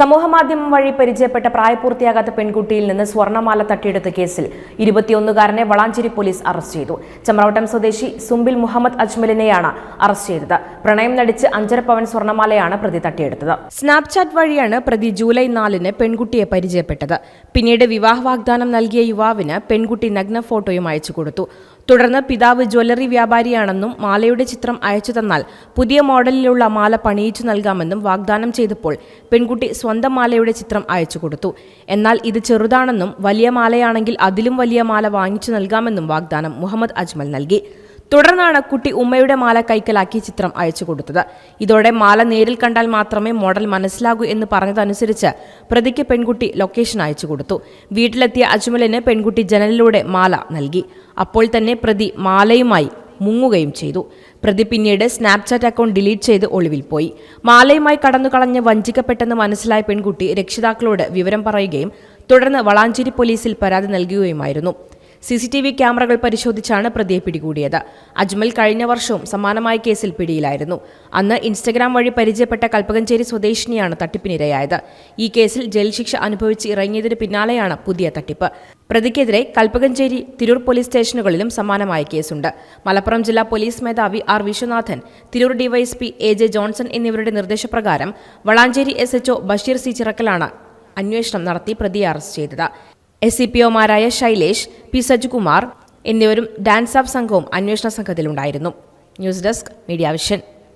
സമൂഹമാധ്യമം വഴി പരിചയപ്പെട്ട പ്രായപൂർത്തിയാകാത്ത പെൺകുട്ടിയിൽ നിന്ന് സ്വർണമാല തട്ടിയെടുത്ത കേസിൽ ഇരുപത്തിയൊന്നുകാരനെ വളാഞ്ചേരി പോലീസ് അറസ്റ്റ് ചെയ്തു. ചമ്രവട്ടം സ്വദേശി സുംബിൽ മുഹമ്മദ് അജ്മലിനെയാണ് അറസ്റ്റ് ചെയ്തത്. പ്രണയം നടിച്ച് അഞ്ചര പവൻ സ്വർണമാലയാണ് പ്രതി തട്ടിയെടുത്തത്. സ്നാപ്ചാറ്റ് വഴിയാണ് പ്രതി ജൂലൈ നാലിന് പെൺകുട്ടിയെ പരിചയപ്പെട്ടത്. പിന്നീട് വിവാഹ വാഗ്ദാനം നൽകിയ യുവാവിന് പെൺകുട്ടി നഗ്ന ഫോട്ടോയും അയച്ചു കൊടുത്തു. തുടർന്ന് പിതാവ് ജ്വല്ലറി വ്യാപാരിയാണെന്നും മാലയുടെ ചിത്രം അയച്ചു തന്നാൽ പുതിയ മോഡലിലുള്ള മാല പണിയിച്ചു നൽകാമെന്നും വാഗ്ദാനം ചെയ്തപ്പോൾ പെൺകുട്ടി സ്വന്തം മാലയുടെ ചിത്രം അയച്ചു കൊടുത്തു. എന്നാൽ ഇത് ചെറുതാണെന്നും വലിയ മാലയാണെങ്കിൽ അതിലും വലിയ മാല വാങ്ങിച്ചു നൽകാമെന്നും വാഗ്ദാനം മുഹമ്മദ് അജ്മൽ നൽകി. തുടർന്നാണ് കുട്ടി ഉമ്മയുടെ മാല കൈക്കലാക്കി ചിത്രം അയച്ചു കൊടുത്തത്. ഇതോടെ മാല നേരിൽ കണ്ടാൽ മാത്രമേ മോഡൽ മനസ്സിലാകൂ എന്ന് പറഞ്ഞതനുസരിച്ച് പ്രതിക്ക് പെൺകുട്ടി ലൊക്കേഷൻ അയച്ചു കൊടുത്തു. വീട്ടിലെത്തിയ അജ്മലിന് പെൺകുട്ടി ജനലിലൂടെ മാല നൽകി. അപ്പോൾ തന്നെ പ്രതി മാലയുമായി മുങ്ങുകയും ചെയ്തു. പ്രതി പിന്നീട് സ്നാപ്ചാറ്റ് അക്കൗണ്ട് ഡിലീറ്റ് ചെയ്ത് ഒളിവിൽ പോയി. മാലയുമായി കടന്നുകളഞ്ഞ് വഞ്ചിക്കപ്പെട്ടെന്ന് മനസ്സിലായ പെൺകുട്ടി രക്ഷിതാക്കളോട് വിവരം പറയുകയും തുടർന്ന് വളാഞ്ചേരി പോലീസിൽ പരാതി നൽകുകയുമായിരുന്നു. സി സി ടി വി ക്യാമറകൾ പരിശോധിച്ചാണ് പ്രതിയെ പിടികൂടിയത്. അജ്മൽ കഴിഞ്ഞ വർഷവും സമാനമായ കേസിൽ പിടിയിലായിരുന്നു. അന്ന് ഇൻസ്റ്റഗ്രാം വഴി പരിചയപ്പെട്ട കൽപ്പകഞ്ചേരി സ്വദേശിനിയാണ് തട്ടിപ്പിനിരയായത്. ഈ കേസിൽ ജയിൽ ശിക്ഷ അനുഭവിച്ച് ഇറങ്ങിയതിന് പിന്നാലെയാണ് പുതിയ തട്ടിപ്പ്. പ്രതിക്കെതിരെ കൽപ്പകഞ്ചേരി തിരൂർ പോലീസ് സ്റ്റേഷനുകളിലും സമാനമായ കേസുണ്ട്. മലപ്പുറം ജില്ലാ പോലീസ് മേധാവി R Viswanathan Tirur DySP A J Johnson എന്നിവരുടെ നിർദ്ദേശപ്രകാരം Valanchery S HO Basheer C ചിറക്കലാണ് അന്വേഷണം നടത്തി പ്രതിയെ അറസ്റ്റ് ചെയ്തത്. എസ് സി പി ഒമാരായ ശൈലേഷ് പി സജ്കുമാർ എന്നിവരും ഡാൻസ് ആപ്പ് സംഘവും അന്വേഷണ സംഘത്തിലുണ്ടായിരുന്നു. News desk media vision.